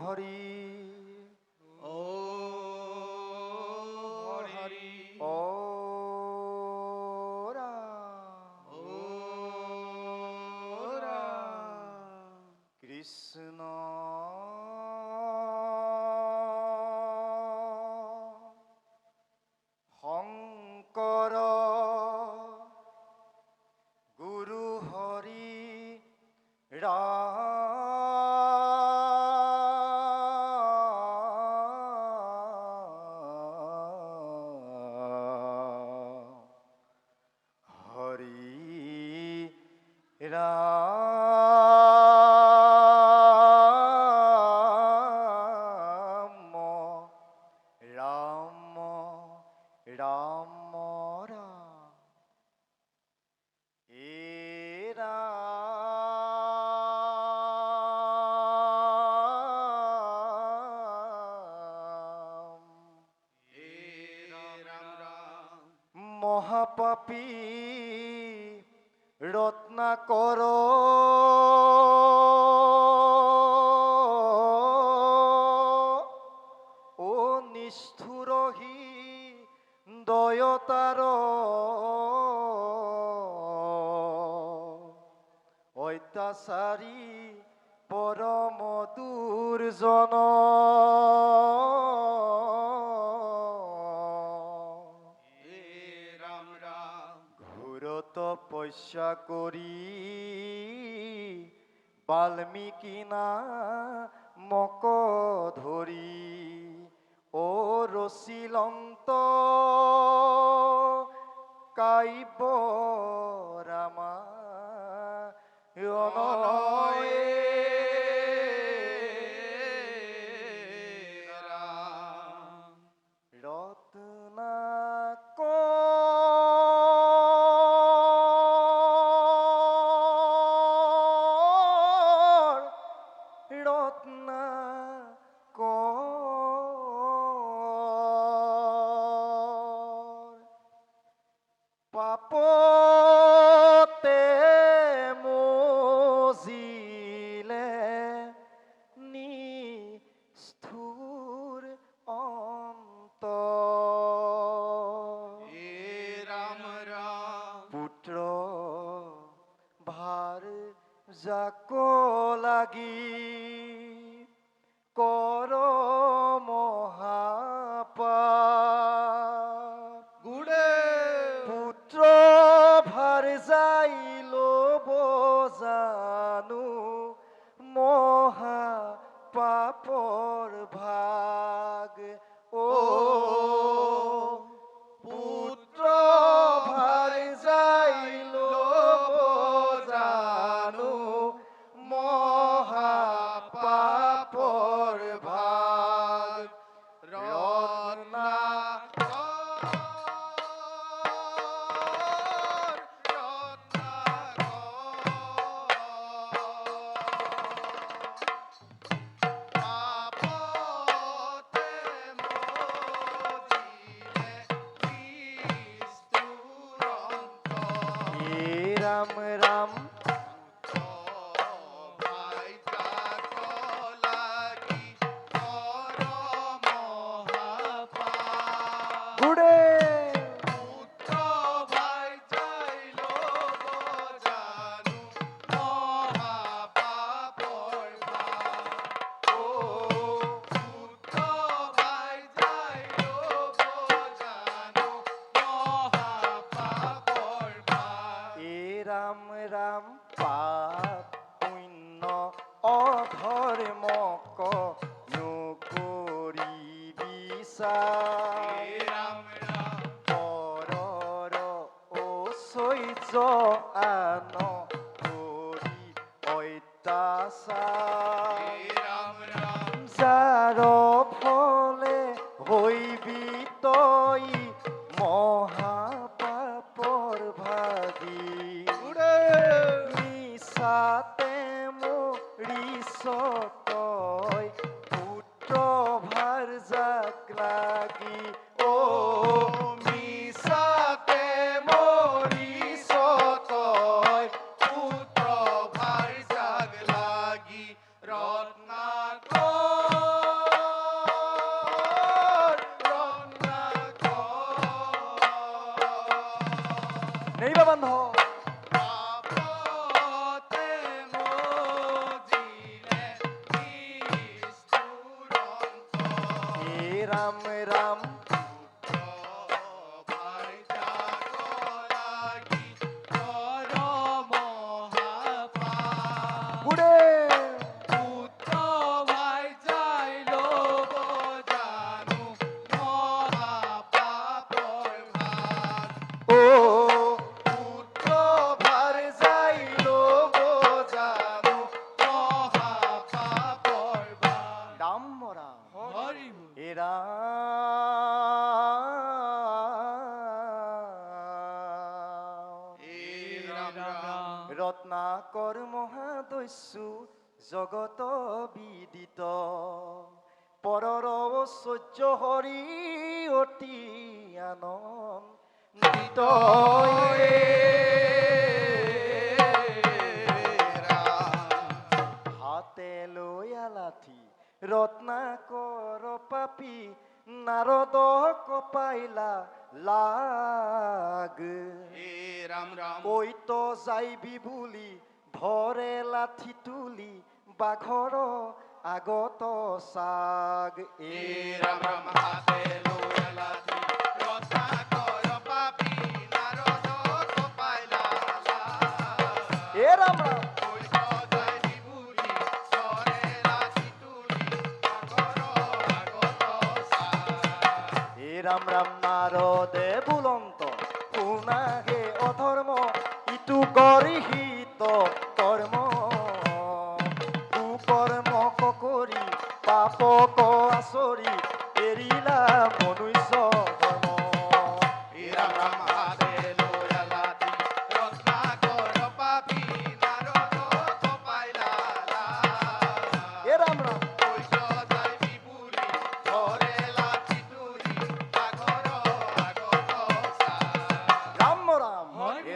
হরি হৰি ৰাম ৰাম ৰাম ৰাম এ ৰাম হে রাম মহাপাপী রত্নাকর ও নিষ্ঠুরহি দয়তার। অত্যাচারী পরম দুর্জন। তপস্যা করি বাল্মীকি না মক ধরি ও রসিলন্ত কাইব রামা রত্নাক পাপতে মজিলে নিষ্ঠুর অন্ত পুত্র ভার যাক লাগি। রাম রাম পাপ পুণ্য অধর্মক নকৰি বিচাৰ পৰৰ ঐশ্বৰ্য আন কৰি অত্যাচাৰ যাৰ লাগি ও মিসাতে মরি সতয়। পুত্র ভাই জাগ লাগি রত্না রত্না নেই বান্ধব? রাম এরা রত্নাকর মহাদস্যু জগত বিদিত। পরর ঐশ্বর্য হৰি অতি আনন্দিত। রত্নাকর পাপি নারদ কপাইলা লাগ। রাম রাম। ওই তো যাইবি বুলি ধৰে লাঠি তুলি বাঘৰ আগত চাগ এ রাম রাম হাতে লোয়া লাঠি রাম ৰাম ৰাম বুলন্ত শুনা হে অধৰ্ম ইটো করিহিত কর্ম। কুকৰ্ম কৰি পাপক আচৰি এৰিলা মনুষ্য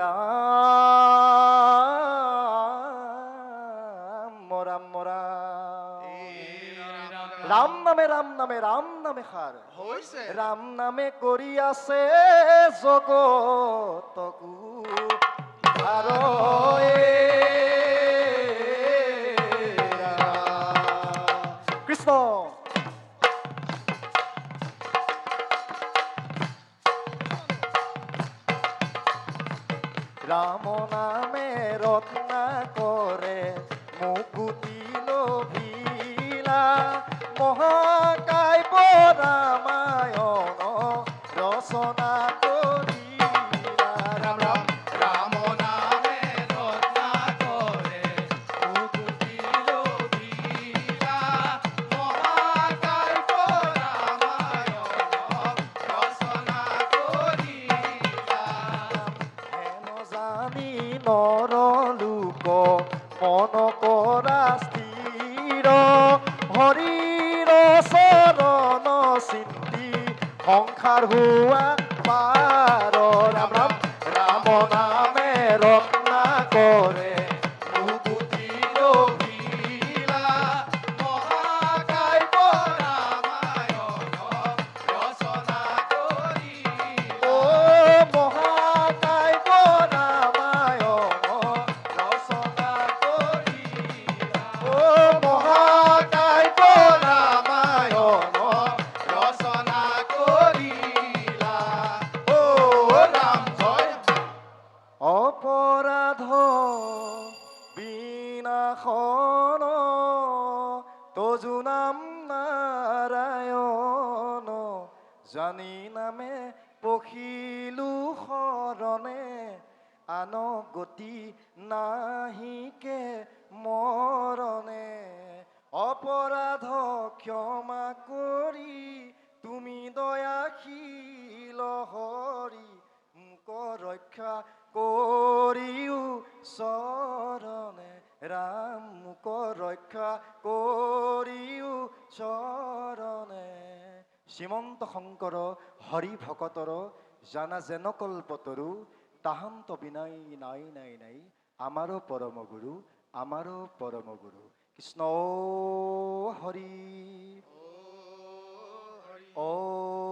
রাম রাম রাম। রাম নামে ৰাম নামে রাম নামে হৈছে ৰাম নামে কৰি আছে লোভিলা মহাকাব্য নামে ৰত্না জানি নামে পখিলো শৰণে আন গতি নাহিকে মৰণে। অপৰাধ ক্ষমা কৰি তুমি দয়াশীল হৰি মোক ৰক্ষা কৰিও চৰণে। ৰাম মোক ৰক্ষা কৰিও চৰণে। শ্ৰীমন্ত শংকৰ হৰি ভকতৰ জানা যেন কল্পতৰু তাহন্ত বিনাই নাই নাই নাই আমাৰ পৰম গুৰু আমাৰ পৰম গুৰু। কৃষ্ণ হৰি অ'